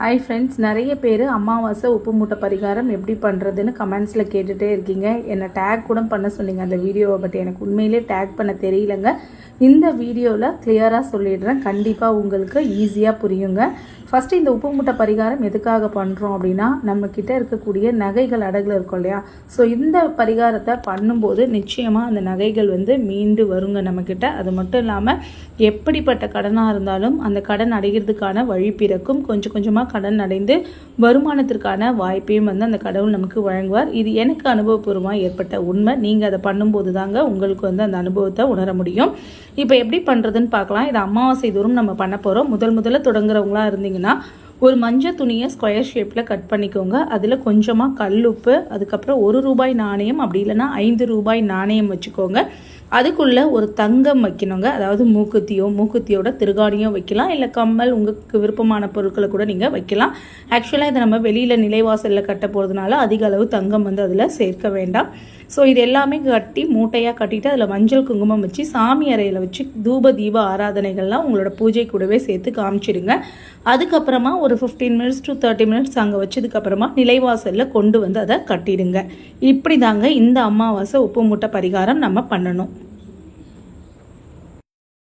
Hi friends நிறைய பேர் அமாவாசை உப்பு மூட்டை பரிகாரம் எப்படி பண்ணுறதுன்னு கமெண்ட்ஸில் கேட்டுகிட்டே இருக்கீங்க. என்னை டேக் கூட பண்ண சொன்னீங்க அந்த வீடியோவை பட் எனக்கு உண்மையிலே டேக் பண்ண தெரியலங்க. இந்த வீடியோவில் கிளியராக சொல்லிடுறேன். கண்டிப்பாக உங்களுக்கு ஈஸியாக புரியுங்க. ஃபஸ்ட்டு இந்த உப்பு மூட்டை பரிகாரம் எதுக்காக பண்ணுறோம் அப்படின்னா நம்மக்கிட்ட இருக்கக்கூடிய நகைகள் அடகுல இருக்கும் இல்லையா? ஸோ இந்த பரிகாரத்தை பண்ணும்போது நிச்சயமாக அந்த நகைகள் வந்து மீண்டு வருங்க நம்மக்கிட்ட அது மட்டும் இல்லாமல் எப்படிப்பட்ட கடனாக இருந்தாலும் அந்த கடன் அடைகிறதுக்கான வழி பிறக்கும். கொஞ்சம் கொஞ்சமாக கடன் அடைந்து வருமானத்திற்கான வாய்ப்பையும் வந்து அந்த கடவுள் நமக்கு வழங்குவார். இது எனக்கு அனுபவபூர்வமாக ஏற்பட்ட உண்மை. நீங்கள் அதை பண்ணும்போது தாங்க உங்களுக்கு வந்து அந்த அனுபவத்தை உணர முடியும். இப்போ எப்படி பண்ணுறதுன்னு பார்க்கலாம். இது அமாவாசை தூரம் நம்ம பண்ண போகிறோம் முதல் முதல்ல தொடங்குறவங்களா ഇങ്ങനെ ஒரு மஞ்சள் துணியை ஸ்கொயர் ஷேப்பில் கட் பண்ணிக்கோங்க. அதில் கொஞ்சமாக கல் உப்பு அதுக்கப்புறம் ஒரு ரூபாய் நாணயம் அப்படி இல்லைன்னா ஐந்து ரூபாய் நாணயம் வச்சுக்கோங்க. அதுக்குள்ளே ஒரு தங்கம் வைக்கணுங்க. அதாவது மூக்குத்தியோ மூக்குத்தியோட திருகாணியோ வைக்கலாம். இல்லை கம்மல் உங்களுக்கு விருப்பமான பொருட்களை கூட நீங்கள் வைக்கலாம். ஆக்சுவலாக இதை நம்ம வெளியில் நிலைவாசலில் கட்ட போகிறதுனால அதிக அளவு தங்கம் வந்து அதில் சேர்க்க வேண்டாம். ஸோ இது எல்லாமே கட்டி மூட்டையாக கட்டிட்டு அதில் மஞ்சள் குங்குமம் வச்சு சாமி அறையில் வச்சு தூப தீப ஆராதனைகள்லாம் உங்களோட பூஜை கூடவே சேர்த்து காமிச்சிடுங்க. அதுக்கப்புறமா ஒரு fifteen minutes to thirty minutes அங்கே வச்சதுக்கப்புறமா நிலைவாசலில் கொண்டு வந்து அதை கட்டிடுங்க. இப்படி தாங்க இந்த அமாவாசை உப்பு மூட்டை பரிகாரம் நம்ம பண்ணணும்.